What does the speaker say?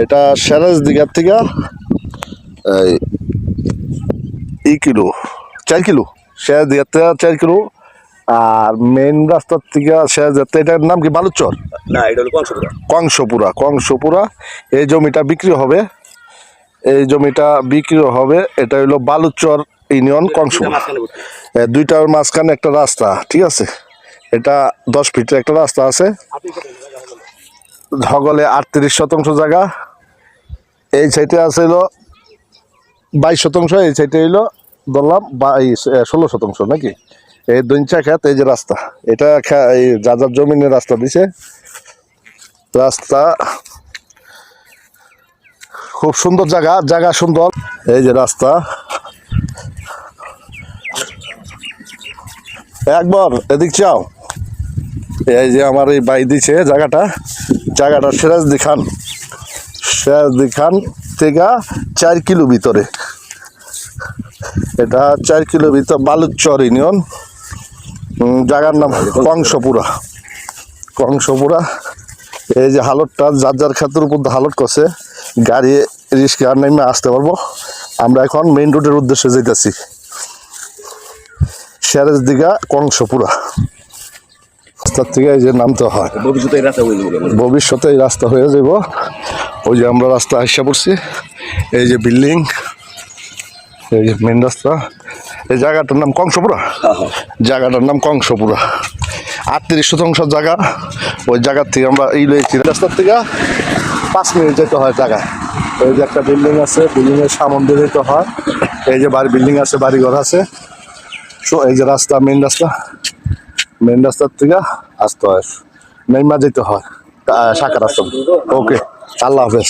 এটা সেরাজ দিঘার থেকে এই ই কিলো চার কিলো। সেরাজ দিঘার থেকে চার কিলো। আর মেইন রাস্তার থেকে সেরাজ দিঘার থেকে- এটার নাম কি বালুচর? না এটা হলো কংসপুরা। কংসপুরা কংসপুরা। এই জমিটা বিক্রি হবে। এই জমিটা বিক্রি হবে এটা হইল বালুচর ইউনিয়ন কংসপুরা। দুইটার মাঝখানে একটা রাস্তা ঠিক আছে? এটা দশ ফিটের একটা রাস্তা আছে। ঝগলে আটত্রিশ শতাংশ জায়গা। এই সাইডে আছে হইল বাইশ শতাংশ, এই সাইডে হইল ধরলাম বাইশ ষোলো শতাংশ নাকি? এই দুইটা খেত, এই যে রাস্তা, এটা এই যা জমিনের রাস্তা দিছে। রাস্তা খুব সুন্দর জায়গা জায়গা সুন্দর। এই যে রাস্তা। একবার এদিক চাও এই যে আমার এই বাই দিছে জায়গাটা। জায়গাটা সিরাজদি খান। সিরাজদি খান থেকে চার কিলো ভিতরে। এটা চার কিলো ভিতর বালুচর ইউনিয়ন। জায়গার নাম কংসপুরা। কংসপুরা। এই যে হালতটা, যার যার ক্ষেত্রের উপর হালট করছে, গাড়ি রিস্কে আর নেমে আসতে পারব। আমরা এখন মেইন রোডের উদ্দেশ্যে যেতেছি সিরাজ দিঘা কংসপুরা। রাস্তার থেকে এই যে নামতে হয়। ভবিষ্যতে এই রাস্তা হয়ে ভবিষ্যতে এই রাস্তা হয়ে যাব। ওই যে আমরা রাস্তা আসা পড়ছি। এই যে বিল্ডিং এই যে মেন রাস্তা। এই জায়গাটার নাম কংসপুরা। জায়গাটার নাম কংসপুরা। আটত্রিশ শতাংশ জায়গা। ওই জায়গার থেকে আমরা এই লয়েছি রাস্তার থেকে পাঁচ মিনিট যেতে হয় জায়গায়। এই যে একটা বিল্ডিং আছে বিল্ডিং এর সামন দিয়ে যেতে হয়। এই যে বাড়ি বিল্ডিং আছে বাড়ি ঘর আছে। So, এই যে রাস্তা মেন রাস্তা। মেন রাস্তার থেকে আসতে হয়। মেইমা যেতে হয়। সাকার আসতে ওকে আল্লাহ হাফেজ